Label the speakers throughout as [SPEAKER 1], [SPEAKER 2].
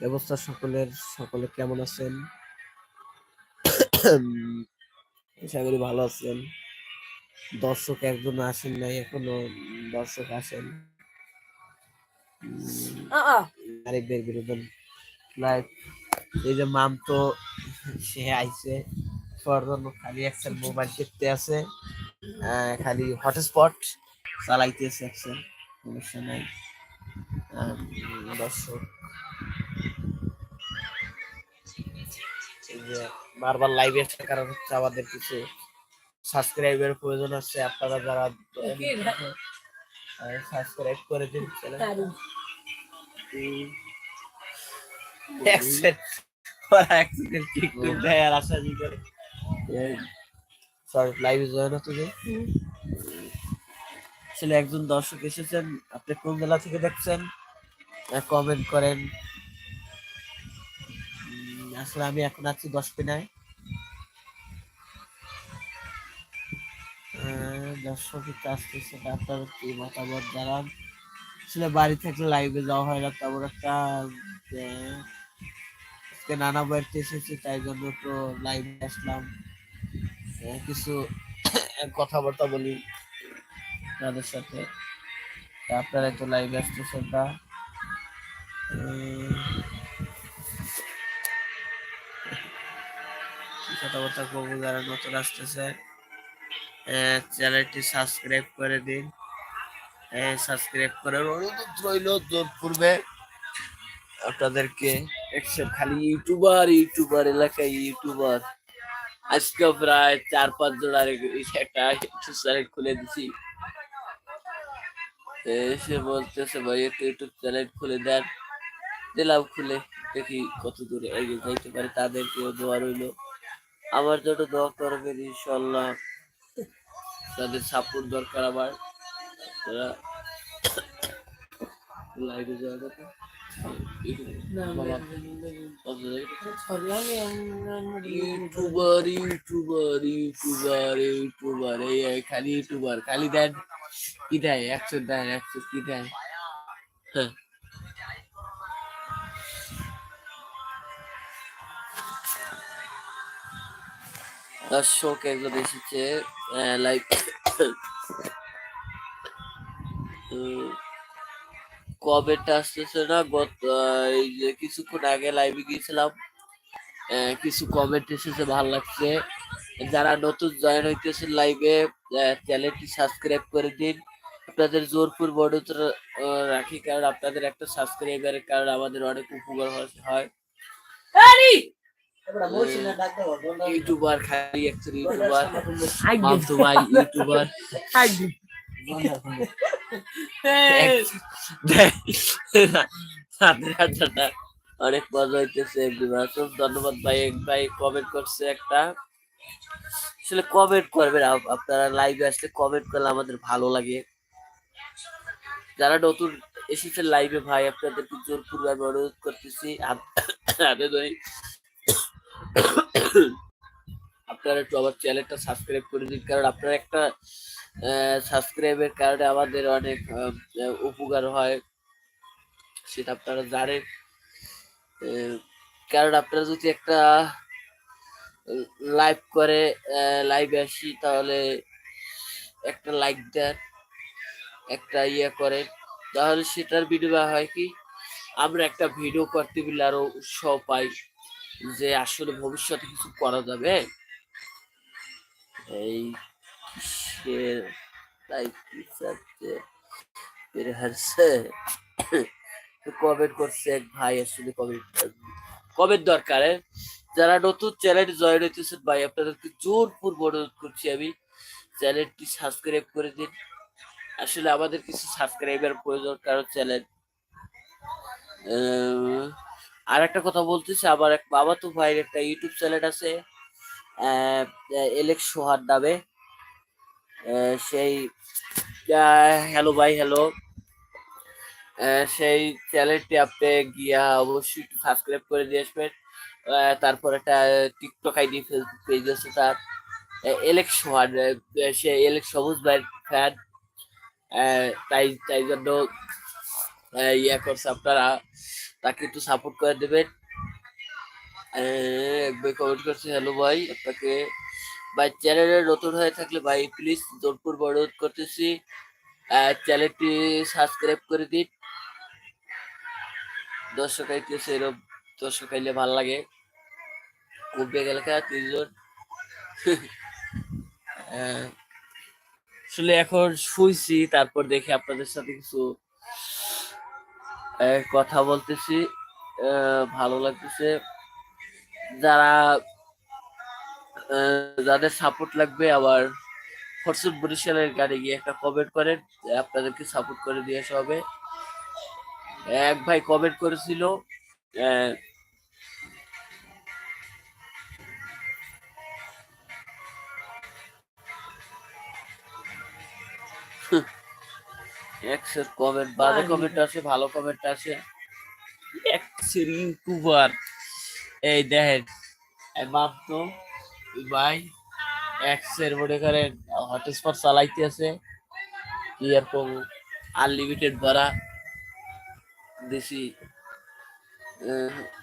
[SPEAKER 1] ব্যবস্থা সকলের সকলে কেমন আছেন? আশা করি ভালো আছেন। দর্শক একজন আসেন নাই এখনও দর্শক আসেন। আরেকদের বিরুদ্ধে লাইভ এই যে মাম তো সে আইছে। জন্য খালি একটা মোবাইল টিপতে আছে। আহ, খালি হটস্পট চালাইতেছে একটা সমস্যা নাই। দর্শক। যে বারবার লাইভে আসার কারণ হচ্ছে আমাদের কিছু সাবস্ক্রাইবের প্রয়োজন আছে আপনারা যারা সাবস্ক্রাইব করে দিন একজন দর্শক এসেছেন আপনি কোন জেলা থেকে দেখছেন? কমেন্ট করেন। আসলে আমি এখন আছি দশ পিনায়। আহ, দর্শক একটু আসতেছে আপনার কি মতামত জানান? আসলে বাড়ি থাকলে লাইভে যাওয়া হয় না তেমন একটা নানা বাড়িতে এসেছি তাই জন্য তো লাইভে আসলাম। কিছু কথাবার্তা বলি তাদের সাথে। আপনারা তো লাইভে আসতেছেন না। কথাবার্তা বলব যারা নতুন আসতেছে। চ্যানেলটি সাবস্ক্রাইব করে দিন। সাবস্ক্রাইব করার অনুরোধ রইল, জোর পূর্বে আপনাদেরকে দেখছেন খালি ইউটিউবার ইউটিউবার এলাকায় ইউটিউবার। আজকে প্রায় চার, পাঁচ জনের একটা চ্যানেল খুলে দিছি। এসে বলতেছে, ভাই, একটা ইউটিউব চ্যানেল খুলে দেন। দিলাম খুলে, দেখি কত দূরে এগিয়ে যাইতে পারে। তাদেরকেও দোয়া রইল। আমার জন্য দোয়া করবেন ইনশাল্লাহ তাদের সাপোর্ট দরকার আমার তারা লাইভে যাওয়ার কথা। ইউটিউবার ইউটিউবার ইউটিউবার ইউটিউবার এই খালি ইউটিউবার। খালি দেন কি দেয়? একশো দেন একশো কি দেয় হ্যাঁ। দর্শক একজন এসেছে লাইভ কবেটা আসতেছে না গত এই যে কিছুক্ষণ আগে লাইভে গিয়েছিলাম কিছু কমেন্ট এসেছে, ভালো লাগছে। যারা নতুন জয়েন হইতেছে লাইভে চ্যানেলটি সাবস্ক্রাইব করে দিন। আপনাদের জোরপুর বড় রাখি, কারণ আপনাদের একটা সাবস্ক্রাইবারের কারণ আমাদের অনেক উপকার হয়। ইউটিউবার খালি একটা ইউটিউবার মামতো ভাই ইউটিউবার। অনেক মজা হইতেছে ধন্যবাদ ভাই এক ভাই কমেন্ট করছে একটা। আসলে কমেন্ট করবেন আপ- আপনারা লাইভে আসলে কমেন্ট করলে আমাদের ভালো লাগে। যারা নতুন এসেছে লাইভে ভাই আপনাদেরকে জোরপূর্বে আমি অনুরোধ করতেছি হাতে ধরি আপনারা একটু আমার চ্যানেলটা সাবস্ক্রাইব করে দিন, কারণ আপনারা একটা সাবস্ক্রাইবের কারণে আমাদের অনেক উপকার হয়, সেটা আপনারা জানেন। কারণ আপনারা যদি একটা লাইভ করে লাইভে আসি, তাহলে একটা লাইক দেন, একটা ইয়ে করেন, তাহলে সেটার বিনিময় হয় কি, আমরা একটা ভিডিও করতে পারলে আরও উৎসাহ পাই। যে আসলে ভবিষ্যতে কিছু করা যাবে। এই কিসের লাইক চাচ্ছে বের হারছে কমেন্ট করছে এক ভাই আসলে কমেন্ট কমেন্ট দরকার যারা নতুন চ্যানেল জয়েন হইতেছেন ভাই, আপনাদেরকে জোরপূর্ব অনুরোধ করছি আমি চ্যানেলটি সাবস্ক্রাইব করে দিন। আসলে আমাদের কিছু সাবস্ক্রাইবার প্রয়োজন, কারণ চ্যানেল আর একটা কথা বলতেছি, আবার এক বাবা তো ভাইয়ের একটা ইউটিউব চ্যানেল আছে এলেক্স সোহার নামে সেই হ্যালো ভাই, হ্যালো সেই চ্যানেলটি আপনি গিয়া অবশ্যই সাবস্ক্রাইব করে দিয়ে আসবেন তারপর একটা টিকটক আইডি ফেসবুক পেজ আছে তার এলেক্স সোহার সে এলেক্স সবুজ ভাইয়ের ফ্যান তাই তাই জন্য ইয়ে করছে আপনারা। তাকে একটু সাপোর্ট করে দেবেন। কমেন্ট করছে হ্যালো ভাই, আপনাকে ভাই চ্যানেলে নতুন হয়ে থাকলে ভাই প্লিজ জোরপুর অনুরোধ করতেছি। চ্যানেলটি সাবস্ক্রাইব করে দিন। দর্শক আইতেছে এরকম দর্শক আইলে ভালো লাগে। গেলে খেলা তিনজন। আসলে এখন শুইছি, তারপর দেখে আপনাদের সাথে কিছু কথা বলতেছি ভালো লাগতেছে। যারা যাদের সাপোর্ট লাগবে, আবার হোয়াটসঅ্যাপ বরিশালের গাড়ি গিয়ে একটা কমেন্ট করেন আপনাদেরকে সাপোর্ট করে দিয়ে আসা হবে। এক ভাই কমেন্ট করেছিল একশো কমেন্ট বাজে কমেন্ট আছে ভালো কমেন্ট আছে একশোর ইউটিউবার এই দেখেন মাপ তো ভাই একশের মনে করেন হটস্পট চালাইতে আছে। কি এরকম আনলিমিটেড ভাড়া। দিছি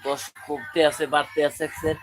[SPEAKER 1] দশ কমতে আছে বাড়তে আছে একশের